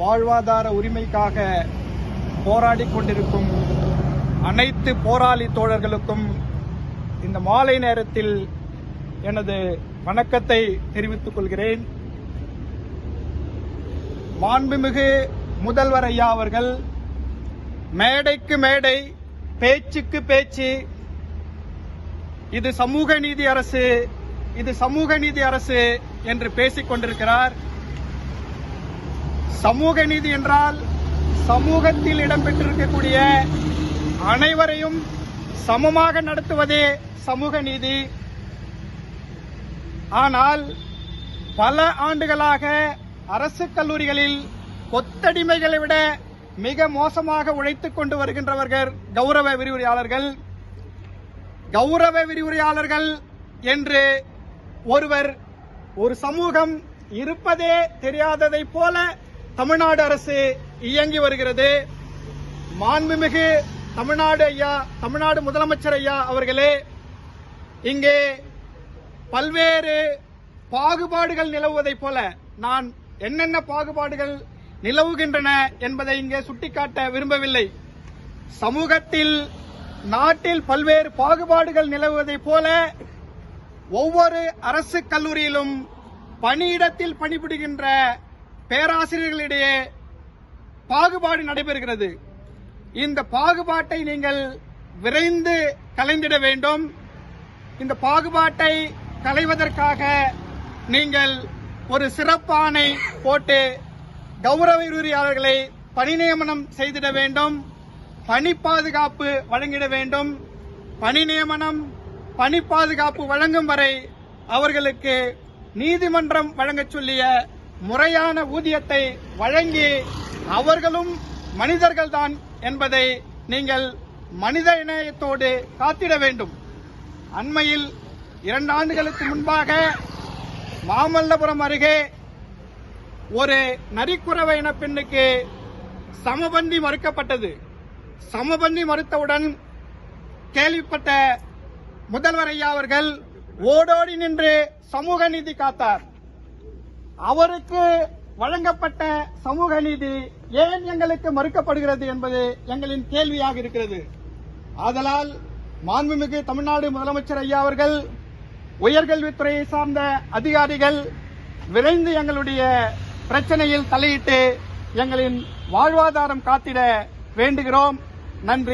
வாழ்வாதார உரிமைக்காக போராடி கொண்டிருக்கும் அனைத்து போராளி தோழர்களுக்கும் இந்த மாலை நேரத்தில் எனது வணக்கத்தை தெரிவித்துக் கொள்கிறேன். மாண்புமிகு முதல்வர் ஐயா அவர்கள் மேடைக்கு மேடை பேச்சுக்கு பேச்சு இது சமூக நீதி அரசு இது சமூக நீதி அரசு என்று பேசிக் கொண்டிருக்கிறார். சமூக நீதி என்றால் சமூகத்தில் இடம்பெற்றிருக்கக்கூடிய அனைவரையும் சமமாக நடத்துவதே சமூக நீதி. ஆனால் பல ஆண்டுகளாக அரசு கல்லூரிகளில் கொத்தடிமைகளை விட மிக மோசமாக உழைத்துக் கொண்டு வருகின்றவர்கள் கௌரவ விரிவுரையாளர்கள். கௌரவ விரிவுரையாளர்கள் என்று ஒருவர் ஒரு சமூகம் இருப்பதே தெரியாததை போல தமிழ்நாடு அரசு இயங்கி வருகிறது. மாண்புமிகு தமிழ்நாடு ஐயா தமிழ்நாடு முதலமைச்சர் ஐயா அவர்களே இங்கே பல்வேறு பாகுபாடுகள் நிலவுவதைப் போல நான் என்னென்ன பாகுபாடுகள் நிலவுகின்றன என்பதை இங்கே சுட்டிக்காட்ட விரும்பவில்லை. சமூகத்தில் நாட்டில் பல்வேறு பாகுபாடுகள் நிலவுவதைப் போல ஒவ்வொரு அரசு கல்லூரியிலும் பணியிடத்தில் பணிபுரிகின்ற பேராசிரியர்களிடையே பாகுபாடு நடைபெறுகிறது. இந்த பாகுபாட்டை நீங்கள் விரைந்து கலைந்திட வேண்டும். இந்த பாகுபாட்டை களைவதற்காக நீங்கள் ஒரு சிறப்பானை போட்டு கௌரவ விரிவுரையாளர்களை பணி நியமனம் செய்திட வேண்டும். பணி பாதுகாப்பு வழங்கிட வேண்டும். பணி நியமனம் பணி பாதுகாப்பு வழங்கும் வரை அவர்களுக்கு நீதிமன்றம் வழங்கச் சொல்லிய முறையான ஊதியத்தை வழங்கி அவர்களும் மனிதர்கள்தான் என்பதை நீங்கள் மனித இணையத்தோடு காத்திட வேண்டும். அண்மையில் இரண்டு ஆண்டுகளுக்கு முன்பாக மாமல்லபுரம் அருகே ஒரு நரிக்குறவ இன பெண்ணுக்கு சமபந்தி மறுக்கப்பட்டது. சமபந்தி மறுத்தவுடன் கேள்விப்பட்ட முதல்வர் ஐயா அவர்கள் ஓடோடி நின்று சமூக நீதி காத்தார். அவருக்கு வழங்கப்பட்ட சமூக நீதி ஏன் எங்களுக்கு மறுக்கப்படுகிறது என்பது எங்களின் கேள்வியாக இருக்கிறது. ஆதலால் மாண்புமிகு தமிழ்நாடு முதலமைச்சர் ஐயா அவர்கள் உயர்கல்வித்துறையை சார்ந்த அதிகாரிகள் விரைந்து எங்களுடைய பிரச்சனையில் தலையிட்டு எங்களின் வாழ்வாதாரம் காத்திட வேண்டுகிறோம். நன்றி.